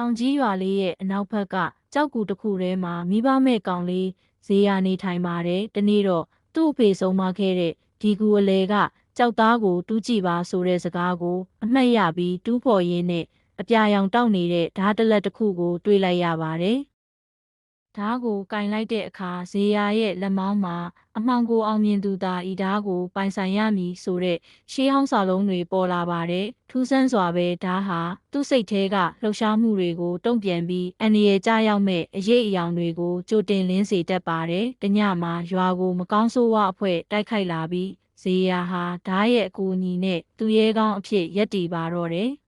တောင်ကြီးရွာလေးရဲ့အနောက်ဘက်ကကြောက်ကူတစ်ခုထဲမှာမိဘမဲ့ကောင်လေးဈေးရနေထိုင်ပါတယ်။တနေ့တော့သူ့အဖေဆုံးမခဲ့တဲ့ဒီကူအလဲကကြောက်သားကိုတူးကြည့်ပါဆိုတဲ့စကားကို အမှတ်ရပြီးတူးဖော်ရင်းနဲ့အပြာရောင်တောက်နေတဲ့ဓာတ်တလက်တစ်ခုကိုတွေ့လိုက်ရပါတယ်။ ဓာတ်ကိုကင်လိုက်တဲ့အခါဇေယာရဲ့လက်မောင်းမှာအမှောင်ကိုအောင်မြင်သူသာဤဓာတ်ကိုပိုင်ဆိုင်ရမည်ဆိုတဲ့ရှေးဟောင်းစာလုံးတွေပေါ်လာပါတယ်။ထူးဆန်းစွာပဲဓာတ်ဟာသူ့စိတ်ထဲကလှုပ်ရှားမှုတွေကိုတုံ့ပြန်ပြီးအန္တရာယ်ကြရောက်မဲ့အရေးအယောင်တွေကိုကြိုတင်လင်းစေတတ်ပါတယ်။တညမှာရွာကိုမကောင်းဆိုးဝါအဖွဲ့တိုက်ခိုက်လာပြီးဇေယာဟာဓာတ်ရဲ့အကူအညီနဲ့သူရဲကောင်းအဖြစ်ရက်တည်ပါတော့တယ်။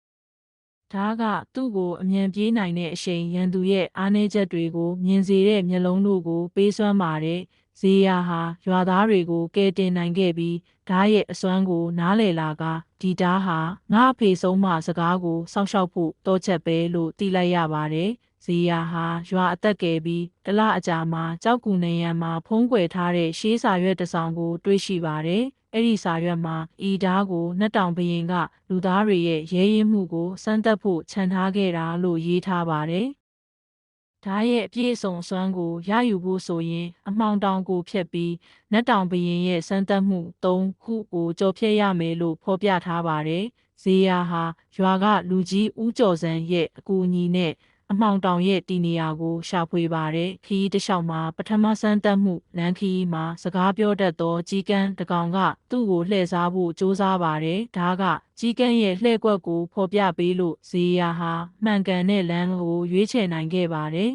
ဒါကသူ့ကိုအမြန်ပြေးနိုင်တဲ့အရှိန်ရန်သူရဲ့အားနည်းချက်တွေကိုမြင်စေတဲ့မျက်လုံးတို့ကိုပေးစွမ်းပါတယ်။ဇေယာဟာရွာသားတွေကိုကယ်တင်နိုင်ခဲ့ပြီးဓာတ်ရဲ့အစွမ်းကိုနားလည်လာကဒီဓာတ်ဟာငါအဖေဆုံးမစကားကိုစောင့်ရှောက်ဖို့တောချက်ပဲလို့သိလိုက်ရပါတယ်။ဇေယာဟာရွာအသက်ကယ်ပြီးတလအကြာမှာကြောက်ကူနေရန်မှာဖုံးကွယ်ထားတဲ့ရှေးစာရွက်တစ်စောင်ကို တွေ့ရှိပါတယ်။ အဲ့ဒီစာရွက်မှာဤဓာတ်ကိုနှက်တောင်ဘရင်က လူသားတွေရဲ့ရဲရင်မှုကိုစမ်းသပ်ဖို့ခြံထားခဲ့တာလို့ရေးထားပါတယ်။ဓာတ်ရဲ့အပြည့်အစုံအစွမ်းကိုရယူဖို့ဆိုရင် အမှောင်တောင်ကိုဖြတ်ပြီးနှက်တောင်ဘရင်ရဲ့စမ်းသပ်မှု၃ခုကိုကြော်ဖြတ်ရမယ်လို့ဖော်ပြထားပါတယ်။ဇေယာဟာရွာကလူကြီးဦးကျော်စံရဲ့အကူအညီနဲ့ အမှောင်တောင်ရဲ့တီနေရာကိုရှာဖွေပါတယ်ခီးတစ်လျှောက်မှာပထမဆန်းတက်မှုလမ်းခီးမှာစကားပြောတတ်သောကြီးကန်းတကောင်ကသူ့ကိုလှည့်စားဖို့ကြိုးစားပါတယ်ဒါကကြီးကန်းရဲ့လှည့်ကွက်ကိုဖော်ပြပေးလို့ဇေယာဟာမှန်ကန်တဲ့လမ်းကိုရွေးချယ်နိုင်ခဲ့ပါတယ်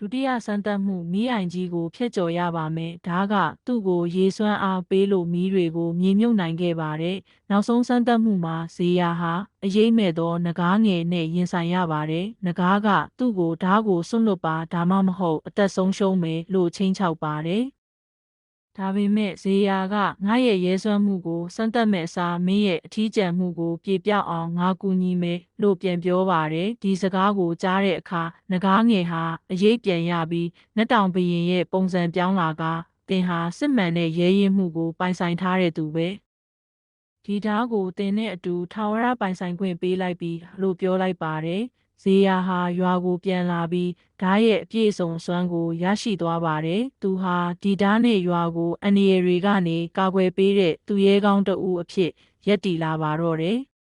ဒုတိယစမ်းသပ်မှုမီးအိုင်ကြီးကိုဖျက်ကျော်ရပါမယ်။ဒါကသူ့ကိုရေစွမ်းအားပေးလို့မီးတွေကိုမြေမြုပ်နိုင်ခဲ့ပါတယ်။နောက်ဆုံးစမ်းသပ်မှုမှာဇေယာဟာအရေးမဲ့သောနဂါးငယ်နဲ့ရင်ဆိုင်ရပါတယ်။နဂါးကသူ့ကိုဓားကိုဆွန့်လွတ်ပါဒါမှမဟုတ်အသက်ဆုံးရှုံးမယ်လို့ချိန်ချောက်ပါတယ်။ ဒါပေမဲ့ဇေယာကငါရဲ့ရဲစွမ်းမှုကိုစမ်းသပ်မဲ့အစားမင်းရဲ့အထီးကျန်မှုကိုပြေပြောက်အောင်ငါကူညီမယ်လို့ပြန်ပြောပါတယ်ဒီစကားကိုကြားတဲ့အခါနဂါးငယ်ဟာအရေးပြန်ရပြီးနှက်တောင်ဘရင်ရဲ့ပုံစံပြောင်းလာကသင်ဟာစစ်မှန်တဲ့ရဲရင်မှုကိုပိုင်ဆိုင်ထားတဲ့သူပဲဒီဓာတ်ကိုတင်တဲ့အတူထာဝရပိုင်ဆိုင်ခွင့်ပေးလိုက်ပြီးလို့ပြောလိုက်ပါတယ် ဇေယာဟာရွာကိုပြန်လာပြီးဓာတ်ရဲ့အပြည့်အစုံစွမ်းကိုရရှိသွားပါတယ်။သူဟာဒီဓာတ်နဲ့ရွာကိုအန္တရာယ်တွေကနေကာကွယ်ပေးတဲ့သူရဲကောင်းတဦးအဖြစ်ရက်တည်လာပါတော့တယ်။